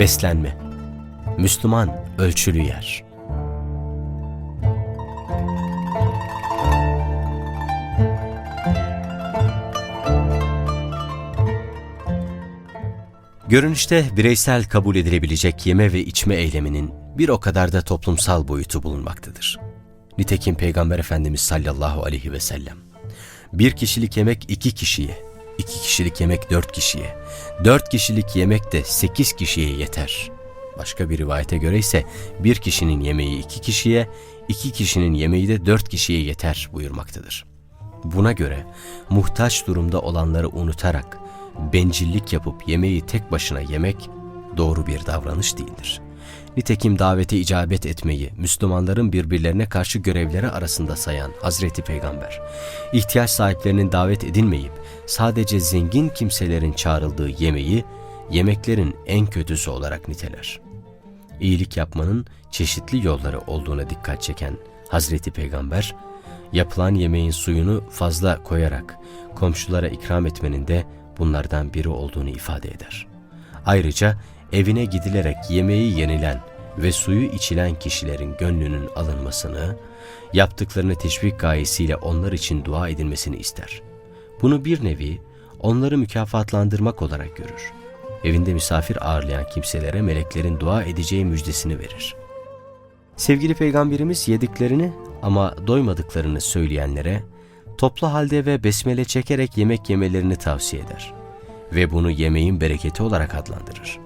Beslenme Müslüman ölçülü yer. Görünüşte bireysel kabul edilebilecek yeme ve içme eyleminin bir o kadar da toplumsal boyutu bulunmaktadır. Nitekim Peygamber Efendimiz sallallahu aleyhi ve sellem, bir kişilik yemek iki kişiye, iki kişilik yemek dört kişiye, dört kişilik yemek de sekiz kişiye yeter. Başka bir rivayete göre ise bir kişinin yemeği iki kişiye, iki kişinin yemeği de dört kişiye yeter buyurmaktadır. Buna göre muhtaç durumda olanları unutarak bencillik yapıp yemeği tek başına yemek doğru bir davranış değildir. Nitekim davete icabet etmeyi Müslümanların birbirlerine karşı görevleri arasında sayan Hazreti Peygamber, ihtiyaç sahiplerinin davet edilmeyip sadece zengin kimselerin çağrıldığı yemeği yemeklerin en kötüsü olarak niteler. İyilik yapmanın çeşitli yolları olduğuna dikkat çeken Hazreti Peygamber, yapılan yemeğin suyunu fazla koyarak komşulara ikram etmenin de bunlardan biri olduğunu ifade eder. Ayrıca evine gidilerek yemeği yenilen ve suyu içilen kişilerin gönlünün alınmasını, yaptıklarını teşvik gayesiyle onlar için dua edilmesini ister. Bunu bir nevi onları mükafatlandırmak olarak görür. Evinde misafir ağırlayan kimselere meleklerin dua edeceği müjdesini verir. Sevgili Peygamberimiz yediklerini ama doymadıklarını söyleyenlere toplu halde ve besmele çekerek yemek yemelerini tavsiye eder ve bunu yemeğin bereketi olarak adlandırır.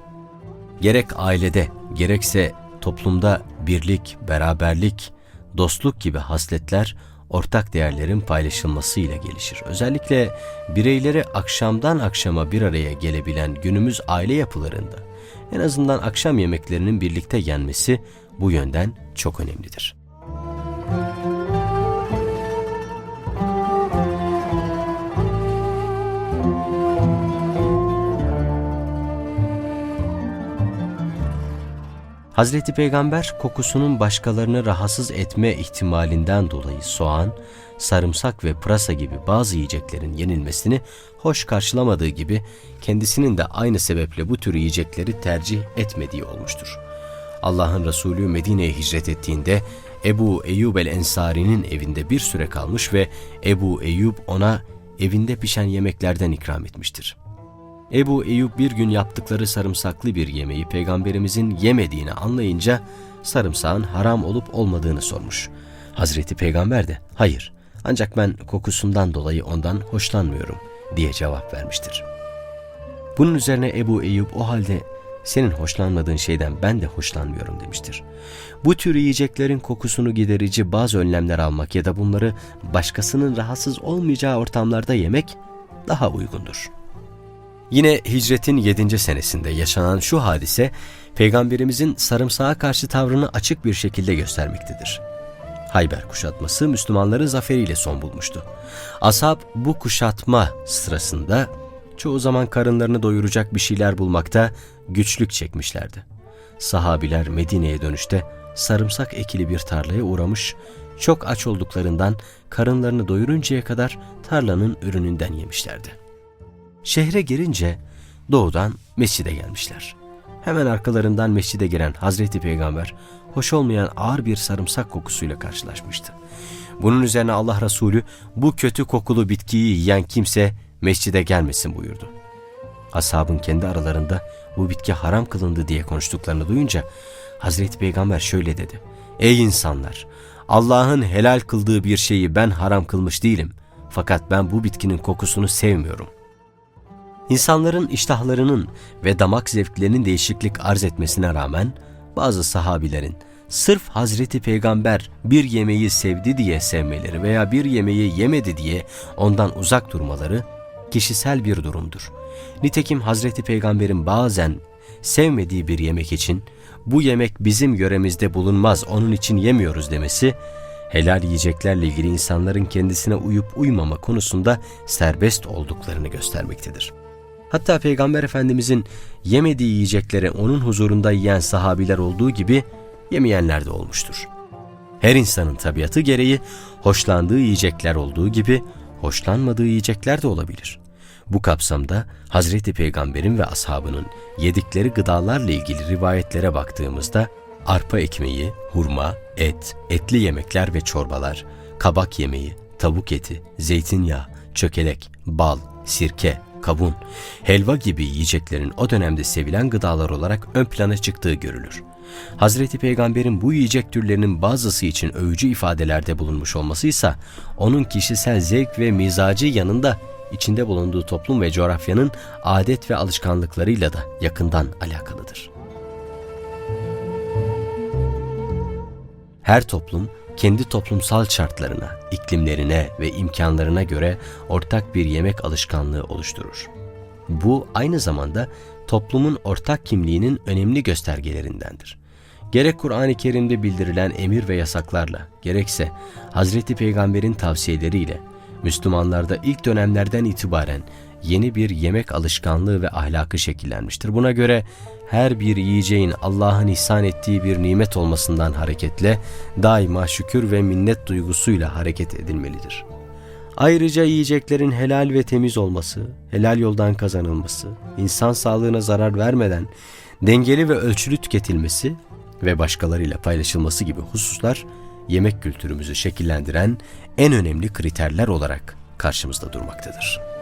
Gerek ailede, gerekse toplumda birlik, beraberlik, dostluk gibi hasletler ortak değerlerin paylaşılmasıyla gelişir. Özellikle bireyleri akşamdan akşama bir araya gelebilen günümüz aile yapılarında en azından akşam yemeklerinin birlikte yenmesi bu yönden çok önemlidir. Hazreti Peygamber kokusunun başkalarını rahatsız etme ihtimalinden dolayı soğan, sarımsak ve pırasa gibi bazı yiyeceklerin yenilmesini hoş karşılamadığı gibi kendisinin de aynı sebeple bu tür yiyecekleri tercih etmediği olmuştur. Allah'ın Resulü Medine'ye hicret ettiğinde Ebu Eyyub el-Ensari'nin evinde bir süre kalmış ve Ebu Eyyub ona evinde pişen yemeklerden ikram etmiştir. Ebu Eyyub bir gün yaptıkları sarımsaklı bir yemeği peygamberimizin yemediğini anlayınca sarımsağın haram olup olmadığını sormuş. Hazreti Peygamber de hayır ancak ben kokusundan dolayı ondan hoşlanmıyorum diye cevap vermiştir. Bunun üzerine Ebu Eyyub o halde senin hoşlanmadığın şeyden ben de hoşlanmıyorum demiştir. Bu tür yiyeceklerin kokusunu giderici bazı önlemler almak ya da bunları başkasının rahatsız olmayacağı ortamlarda yemek daha uygundur. Yine hicretin 7. senesinde yaşanan şu hadise, Peygamberimizin sarımsağa karşı tavrını açık bir şekilde göstermektedir. Hayber kuşatması Müslümanların zaferiyle son bulmuştu. Ashab bu kuşatma sırasında çoğu zaman karınlarını doyuracak bir şeyler bulmakta güçlük çekmişlerdi. Sahabiler Medine'ye dönüşte sarımsak ekili bir tarlaya uğramış, çok aç olduklarından karınlarını doyuruncaya kadar tarlanın ürününden yemişlerdi. Şehre girince doğudan mescide gelmişler. Hemen arkalarından mescide giren Hazreti Peygamber hoş olmayan ağır bir sarımsak kokusuyla karşılaşmıştı. Bunun üzerine Allah Resulü bu kötü kokulu bitkiyi yiyen kimse mescide gelmesin buyurdu. Ashabın kendi aralarında bu bitki haram kılındı diye konuştuklarını duyunca Hazreti Peygamber şöyle dedi. Ey insanlar! Allah'ın helal kıldığı bir şeyi ben haram kılmış değilim. Fakat ben bu bitkinin kokusunu sevmiyorum. İnsanların iştahlarının ve damak zevklerinin değişiklik arz etmesine rağmen bazı sahabilerin sırf Hazreti Peygamber bir yemeği sevdi diye sevmeleri veya bir yemeği yemedi diye ondan uzak durmaları kişisel bir durumdur. Nitekim Hazreti Peygamber'in bazen sevmediği bir yemek için bu yemek bizim yöremizde bulunmaz onun için yemiyoruz demesi helal yiyeceklerle ilgili insanların kendisine uyup uymama konusunda serbest olduklarını göstermektedir. Hatta Peygamber Efendimizin yemediği yiyecekleri onun huzurunda yiyen sahabiler olduğu gibi yemeyenler de olmuştur. Her insanın tabiatı gereği hoşlandığı yiyecekler olduğu gibi hoşlanmadığı yiyecekler de olabilir. Bu kapsamda Hazreti Peygamber'in ve ashabının yedikleri gıdalarla ilgili rivayetlere baktığımızda arpa ekmeği, hurma, et, etli yemekler ve çorbalar, kabak yemeği, tavuk eti, zeytinyağı, çökelek, bal, sirke, kavun, helva gibi yiyeceklerin o dönemde sevilen gıdalar olarak ön plana çıktığı görülür. Hazreti Peygamber'in bu yiyecek türlerinin bazısı için övücü ifadelerde bulunmuş olması ise onun kişisel zevk ve mizacı yanında içinde bulunduğu toplum ve coğrafyanın adet ve alışkanlıklarıyla da yakından alakalıdır. Her toplum kendi toplumsal şartlarına, iklimlerine ve imkanlarına göre ortak bir yemek alışkanlığı oluşturur. Bu aynı zamanda toplumun ortak kimliğinin önemli göstergelerindendir. Gerek Kur'an-ı Kerim'de bildirilen emir ve yasaklarla, gerekse Hazreti Peygamber'in tavsiyeleriyle Müslümanlarda ilk dönemlerden itibaren yeni bir yemek alışkanlığı ve ahlakı şekillenmiştir. Buna göre her bir yiyeceğin Allah'ın ihsan ettiği bir nimet olmasından hareketle daima şükür ve minnet duygusuyla hareket edilmelidir. Ayrıca yiyeceklerin helal ve temiz olması, helal yoldan kazanılması, insan sağlığına zarar vermeden dengeli ve ölçülü tüketilmesi ve başkalarıyla paylaşılması gibi hususlar yemek kültürümüzü şekillendiren en önemli kriterler olarak karşımızda durmaktadır.